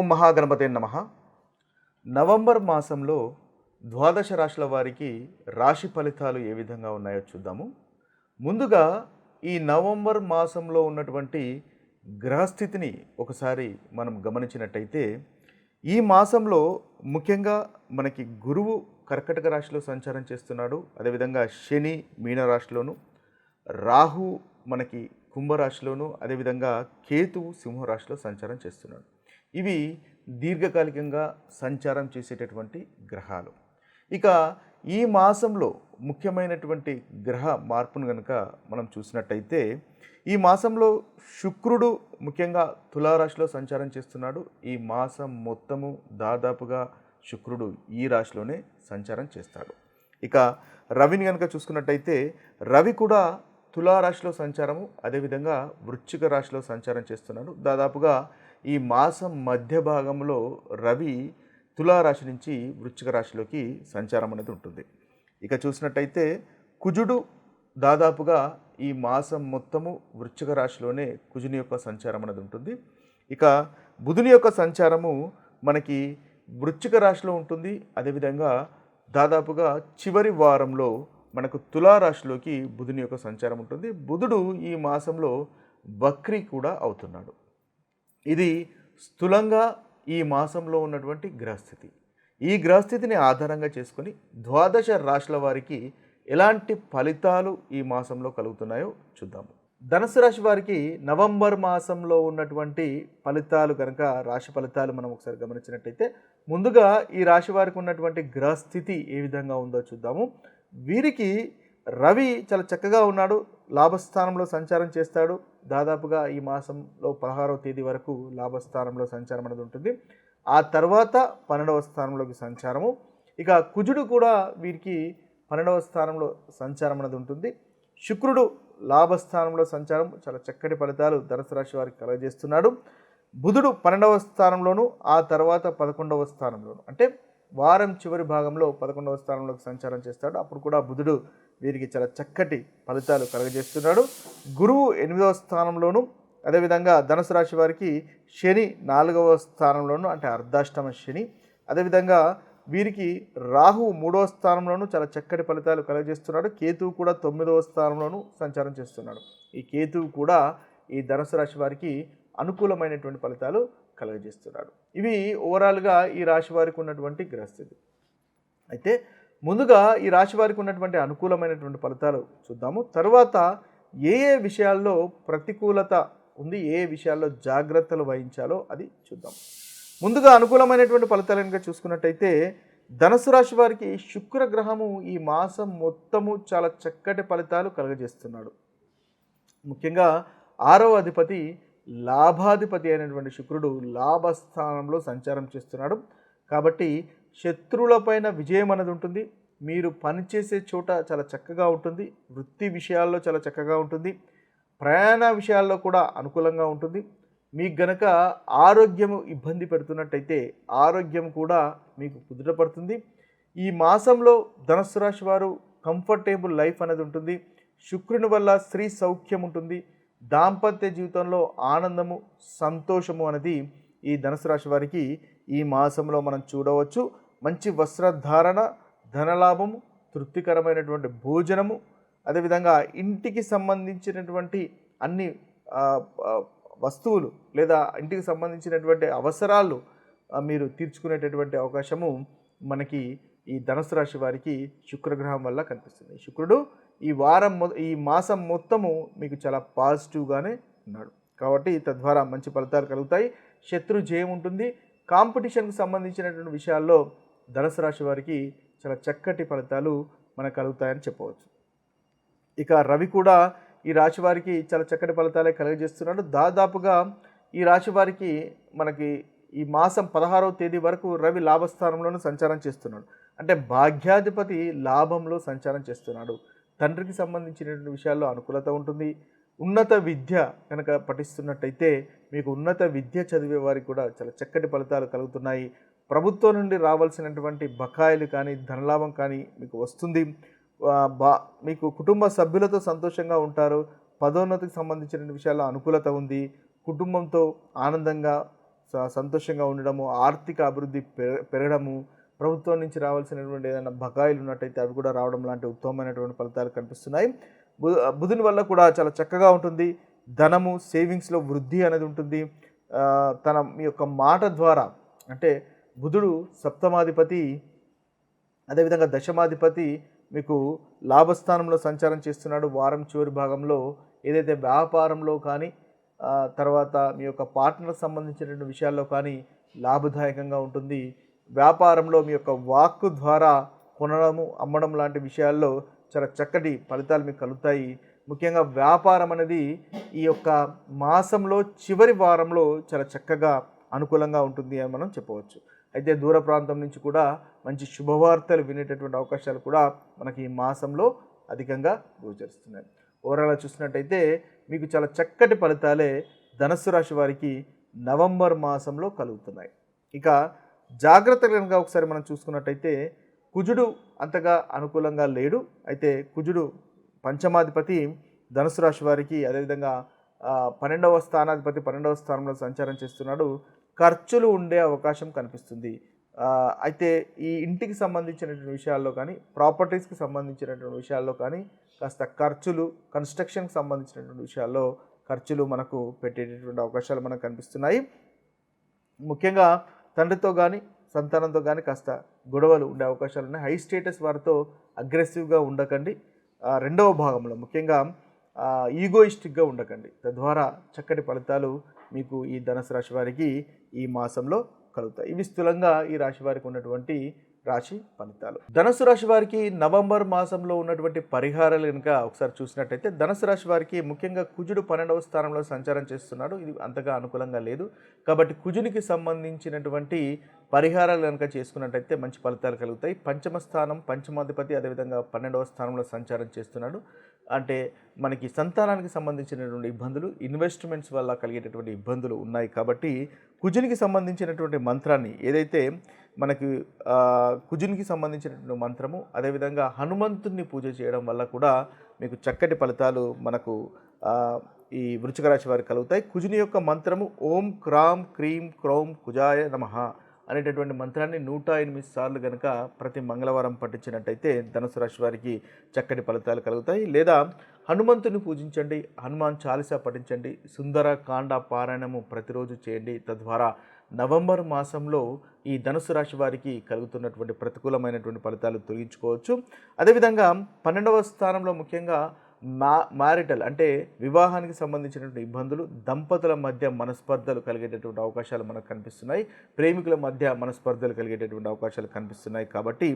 ఓం మహాగణపతి నమ. నవంబర్ మాసంలో ద్వాదశ రాశుల వారికి రాశి ఫలితాలు ఏ విధంగా ఉన్నాయో చూద్దాము. ముందుగా ఈ నవంబర్ మాసంలో ఉన్నటువంటి గ్రహస్థితిని ఒకసారి మనం గమనించినట్టయితే ఈ మాసంలో ముఖ్యంగా మనకి గురువు కర్కటక రాశిలో సంచారం చేస్తున్నాడు. అదేవిధంగా శని మీనరాశిలోను రాహు మనకి కుంభరాశిలోను అదేవిధంగా కేతువు సింహరాశిలో సంచారం చేస్తున్నాడు. ఇవి దీర్ఘకాలికంగా సంచారం చేసేటటువంటి గ్రహాలు. ఇక ఈ మాసంలో ముఖ్యమైనటువంటి గ్రహ మార్పును కనుక మనం చూసినట్టయితే ఈ మాసంలో శుక్రుడు ముఖ్యంగా తులారాశిలో సంచారం చేస్తున్నాడు. ఈ మాసం మొత్తము దాదాపుగా శుక్రుడు ఈ రాశిలోనే సంచారం చేస్తాడు. ఇక రవిని కనుక చూసుకున్నట్టయితే రవి కూడా తులారాశిలో సంచారము అదేవిధంగా వృశ్చిక రాశిలో సంచారం చేస్తున్నాడు. దాదాపుగా ఈ మాసం మధ్య భాగంలో రవి తులారాశి నుంచి వృశ్చిక రాశిలోకి సంచారం అనేది ఉంటుంది. ఇక చూసినట్టయితే కుజుడు దాదాపుగా ఈ మాసం మొత్తము వృశ్చిక రాశిలోనే కుజుని యొక్క సంచారం అనేది ఉంటుంది. ఇక బుధుని యొక్క సంచారము మనకి వృశ్చిక రాశిలో ఉంటుంది. అదేవిధంగా దాదాపుగా చివరి వారంలో మనకు తులారాశిలోకి బుధుని యొక్క సంచారం ఉంటుంది. బుధుడు ఈ మాసంలో బక్రీ కూడా అవుతున్నాడు. ఇది స్థూలంగా ఈ మాసంలో ఉన్నటువంటి గ్రహస్థితి. ఈ గ్రహస్థితిని ఆధారంగా చేసుకొని ద్వాదశ రాశుల వారికి ఎలాంటి ఫలితాలు ఈ మాసంలో కలుగుతున్నాయో చూద్దాము ధనుసు రాశి వారికి నవంబర్ మాసంలో ఉన్నటువంటి ఫలితాలు కనుక రాశి ఫలితాలు మనం ఒకసారి గమనించినట్టయితే ముందుగా ఈ రాశి వారికి ఉన్నటువంటి గ్రహస్థితి ఏ విధంగా ఉందో చూద్దాము. వీరికి రవి చాలా చక్కగా ఉన్నాడు లాభస్థానంలో సంచారం చేస్తాడు దాదాపుగా ఈ మాసంలో పదహారవ తేదీ వరకు లాభస్థానంలో సంచారం అనేది ఉంటుంది. ఆ తర్వాత పన్నెండవ స్థానంలోకి సంచారము. ఇక కుజుడు కూడా వీరికి పన్నెండవ స్థానంలో సంచారం అనేది ఉంటుంది. శుక్రుడు లాభస్థానంలో సంచారం చాలా చక్కటి ఫలితాలు ధనుసు రాశి వారికి కలగజేస్తున్నాడు. బుధుడు పన్నెండవ స్థానంలోను ఆ తర్వాత పదకొండవ స్థానంలోను. అంటే వారం చివరి భాగంలో పదకొండవ స్థానంలోకి సంచారం చేస్తాడు. అప్పుడు కూడా బుధుడు వీరికి చాలా చక్కటి ఫలితాలు కలగజేస్తున్నాడు. గురువు ఎనిమిదవ స్థానంలోను అదేవిధంగా ధనుసు రాశి వారికి శని నాలుగవ స్థానంలోను అంటే అర్ధాష్టమ శని అదేవిధంగా వీరికి రాహు మూడవ స్థానంలోను చాలా చక్కటి ఫలితాలు కలగజేస్తున్నాడు. కేతువు కూడా తొమ్మిదవ స్థానంలోను సంచారం చేస్తున్నాడు. ఈ కేతువు కూడా ఈ ధనుసు రాశి వారికి అనుకూలమైనటువంటి ఫలితాలు కలగజేస్తున్నాడు. ఇవి ఓవరాల్గా ఈ రాశి వారికి ఉన్నటువంటి గ్రహస్థితి. అయితే ముందుగా ఈ రాశి వారికి ఉన్నటువంటి అనుకూలమైనటువంటి ఫలితాలు చూద్దాము. తర్వాత ఏ ఏ విషయాల్లో ప్రతికూలత ఉంది ఏ ఏ విషయాల్లో జాగ్రత్తలు వహించాలో అది చూద్దాం. ముందుగా అనుకూలమైనటువంటి ఫలితాలు కనుక చూసుకున్నట్టయితే ధనుసు రాశి వారికి శుక్ర గ్రహము ఈ మాసం మొత్తము చాలా చక్కటి ఫలితాలు కలగజేస్తున్నాడు. ముఖ్యంగా ఆరవ అధిపతి లాభాధిపతి అయినటువంటి శుక్రుడు లాభస్థానంలో సంచారం చేస్తున్నాడు. కాబట్టి శత్రువులపైన విజయం అనేది ఉంటుంది. మీరు పనిచేసే చోట చాలా చక్కగా ఉంటుంది. వృత్తి విషయాల్లో చాలా చక్కగా ఉంటుంది. ప్రయాణ విషయాల్లో కూడా అనుకూలంగా ఉంటుంది. మీకు గనక ఆరోగ్యం ఇబ్బంది పెడుతున్నట్టయితే ఆరోగ్యం కూడా మీకు కుదుటపడుతుంది ఈ మాసంలో ధనుస్సు రాశి వారు కంఫర్టేబుల్ లైఫ్ అనేది ఉంటుంది. శుక్రుని వల్ల స్త్రీ సౌఖ్యం ఉంటుంది. దాంపత్య జీవితంలో ఆనందము సంతోషము అనేది ఈ ధనుసు రాశి వారికి ఈ మాసంలో మనం చూడవచ్చు మంచి వస్త్రధారణ ధనలాభము తృప్తికరమైనటువంటి భోజనము అదేవిధంగా ఇంటికి సంబంధించినటువంటి అన్ని వస్తువులు లేదా ఇంటికి సంబంధించినటువంటి అవసరాలు మీరు తీర్చుకునేటటువంటి అవకాశము మనకి ఈ ధనుసు రాశి వారికి శుక్రగ్రహం వల్ల కనిపిస్తుంది. శుక్రుడు ఈ వారం మొ ఈ మాసం మొత్తము మీకు చాలా పాజిటివ్గానే ఉన్నాడు. కాబట్టి తద్వారా మంచి ఫలితాలు కలుగుతాయి. శత్రు జయం ఉంటుంది. కాంపిటీషన్కు సంబంధించినటువంటి విషయాల్లో ధనుసు రాశి వారికి చాలా చక్కటి ఫలితాలు మనకు కలుగుతాయని చెప్పవచ్చు. ఇక రవి కూడా ఈ రాశి వారికి చాలా చక్కటి ఫలితాలే కలుగజేస్తున్నాడు. దాదాపుగా ఈ రాశి వారికి మనకి ఈ మాసం పదహారవ తేదీ వరకు రవి లాభస్థానంలోనూ సంచారం చేస్తున్నాడు. అంటే భాగ్యాధిపతి లాభంలో సంచారం చేస్తున్నాడు. తండ్రికి సంబంధించినటువంటి విషయాల్లో అనుకూలత ఉంటుంది. ఉన్నత విద్య కనుక పఠిస్తున్నట్టయితే మీకు ఉన్నత విద్య చదివే వారికి కూడా చాలా చక్కటి ఫలితాలు కలుగుతున్నాయి. ప్రభుత్వం నుండి రావాల్సినటువంటి బకాయిలు కానీ ధనలాభం కానీ మీకు వస్తుంది. బా మీకు కుటుంబ సభ్యులతో సంతోషంగా ఉంటారు. పదోన్నతికి సంబంధించిన విషయాల్లో అనుకూలత ఉంది. కుటుంబంతో ఆనందంగా సంతోషంగా ఉండడము ఆర్థిక అభివృద్ధి పెరగడము ప్రభుత్వం నుంచి రావాల్సినటువంటి ఏదైనా బకాయిలు ఉన్నట్టయితే అవి కూడా రావడం లాంటి ఉత్తమమైనటువంటి ఫలితాలు కనిపిస్తున్నాయి. బుధుని వల్ల కూడా చాలా చక్కగా ఉంటుంది. ధనము సేవింగ్స్లో వృద్ధి అనేది ఉంటుంది. తన మీ యొక్క మాట ద్వారా అంటే బుధుడు సప్తమాధిపతి అదేవిధంగా దశమాధిపతి మీకు లాభస్థానంలో సంచారం చేస్తున్నాడు. వారం చివరి భాగంలో ఏదైతే వ్యాపారంలో కానీ తర్వాత మీ యొక్క పార్ట్నర్ సంబంధించినటువంటి విషయాల్లో కానీ లాభదాయకంగా ఉంటుంది. వ్యాపారంలో మీ యొక్క వాక్కు ద్వారా కొనడము అమ్మడం లాంటి విషయాల్లో చాలా చక్కటి ఫలితాలు మీకు కలుగుతాయి. ముఖ్యంగా వ్యాపారం అనేది ఈ యొక్క మాసంలో చివరి వారంలో చాలా చక్కగా అనుకూలంగా ఉంటుంది అని మనం చెప్పవచ్చు. అయితే దూర ప్రాంతం నుంచి కూడా మంచి శుభవార్తలు వినేటటువంటి అవకాశాలు కూడా మనకి ఈ మాసంలో అధికంగా గోచరిస్తున్నాయి. ఓవరాల్గా చూసినట్టయితే మీకు చాలా చక్కటి ఫలితాలే ధనస్సు రాశి వారికి నవంబర్ మాసంలో కలుగుతున్నాయి. ఇక జాగ్రత్తగా కనుక ఒకసారి మనం చూసుకున్నట్టయితే కుజుడు అంతగా అనుకూలంగా లేడు. అయితే కుజుడు పంచమాధిపతి ధనుసు రాశి వారికి అదేవిధంగా పన్నెండవ స్థానాధిపతి పన్నెండవ స్థానంలో సంచారం చేస్తున్నాడు. ఖర్చులు ఉండే అవకాశం కనిపిస్తుంది. అయితే ఈ ఇంటికి సంబంధించినటువంటి విషయాల్లో కానీ ప్రాపర్టీస్కి సంబంధించినటువంటి విషయాల్లో కానీ కాస్త ఖర్చులు కన్స్ట్రక్షన్కి సంబంధించినటువంటి విషయాల్లో ఖర్చులు మనకు పెట్టేటటువంటి అవకాశాలు మనకు కనిపిస్తున్నాయి. ముఖ్యంగా తండ్రితో కానీ సంతానంతో కానీ కాస్త గొడవలు ఉండే అవకాశాలు ఉన్నాయి. హై స్టేటస్ వారితో అగ్రెసివ్గా ఉండకండి. రెండవ భాగంలో ముఖ్యంగా ఈగోయిస్టిక్గా ఉండకండి. తద్వారా చక్కటి ఫలితాలు మీకు ఈ ధనుసు రాశి వారికి ఈ మాసంలో కలుగుతాయి. ఇవి స్థూలంగా ఈ రాశి వారికి ఉన్నటువంటి రాశి ఫలితాలు. ధనుసు రాశి వారికి నవంబర్ మాసంలో ఉన్నటువంటి పరిహారాలు కనుక ఒకసారి చూసినట్టయితే ధనుసు రాశి వారికి ముఖ్యంగా కుజుడు పన్నెండవ స్థానంలో సంచారం చేస్తున్నాడు. ఇది అంతగా అనుకూలంగా లేదు. కాబట్టి కుజునికి సంబంధించినటువంటి పరిహారాలు కనుక చేసుకున్నట్టయితే మంచి ఫలితాలు కలుగుతాయి. పంచమ స్థానం పంచమాధిపతి అదేవిధంగా పన్నెండవ స్థానంలో సంచారం చేస్తున్నాడు. అంటే మనకి సంతానానికి సంబంధించినటువంటి ఇబ్బందులు ఇన్వెస్ట్మెంట్స్ వల్ల కలిగేటటువంటి ఇబ్బందులు ఉన్నాయి కాబట్టి కుజునికి సంబంధించినటువంటి మంత్రాన్ని ఏదైతే మనకి కుజునికి సంబంధించినటువంటి మంత్రము అదేవిధంగా హనుమంతుని పూజ చేయడం వల్ల కూడా మీకు చక్కటి ఫలితాలు మనకు ఈ వృచ్చిక రాశి వారికి కలుగుతాయి. కుజుని యొక్క మంత్రము ఓం క్రాం క్రీం క్రౌం కుజాయ నమః. అనేటటువంటి మంత్రాన్ని నూట ఎనిమిది సార్లు కనుక ప్రతి మంగళవారం పఠించినట్టయితే ధనుసు రాశి వారికి చక్కటి ఫలితాలు కలుగుతాయి. లేదా హనుమంతుని పూజించండి హనుమాన్ చాలీసా పఠించండి సుందర కాండ పారాయణము ప్రతిరోజు చేయండి. తద్వారా నవంబర్ మాసంలో ఈ ధనుసు రాశి వారికి కలుగుతున్నటువంటి ప్రతికూలమైనటువంటి ఫలితాలు తొలగించుకోవచ్చు. అదేవిధంగా పన్నెండవ స్థానంలో ముఖ్యంగా మా మ్యారిటల్ అంటే వివాహానికి సంబంధించినటువంటి ఇబ్బందులు దంపతుల మధ్య మనస్పర్ధలు కలిగేటటువంటి అవకాశాలు మనకు కనిపిస్తున్నాయి. ప్రేమికుల మధ్య మనస్పర్ధలు కలిగేటటువంటి అవకాశాలు కనిపిస్తున్నాయి కాబట్టి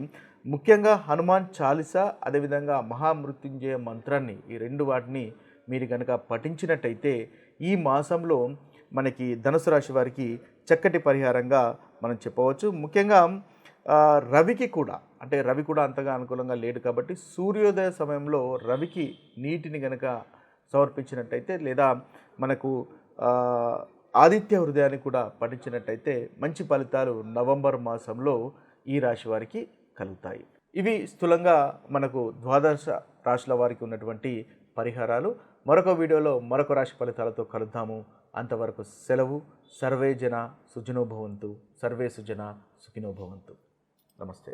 ముఖ్యంగా హనుమాన్ చాలీసా అదేవిధంగా మహామృత్యుంజయ మంత్రాన్ని ఈ రెండు వాటిని మీరు కనుక పఠించినట్టయితే ఈ మాసంలో మనకి ధనుసు రాశి వారికి చక్కటి పరిహారంగా మనం చెప్పవచ్చు. ముఖ్యంగా రవికి కూడా అంటే రవి కూడా అంతగా అనుకూలంగా లేడు కాబట్టి సూర్యోదయ సమయంలో రవికి నీటిని గనక సమర్పించినట్టయితే లేదా మనకు ఆదిత్య హృదయాన్ని కూడా పఠించినట్టయితే మంచి ఫలితాలు నవంబర్ మాసంలో ఈ రాశి వారికి కలుగుతాయి. ఇవి స్థూలంగా మనకు ద్వాదశ రాశుల వారికి ఉన్నటువంటి పరిహారాలు. మరొక వీడియోలో మరొక రాశి ఫలితాలతో కలుద్దాము. అంతవరకు సెలవు. సర్వే జన సుజనోభవంతు. సర్వే సుజన సుఖినోభవంతు. నమస్తే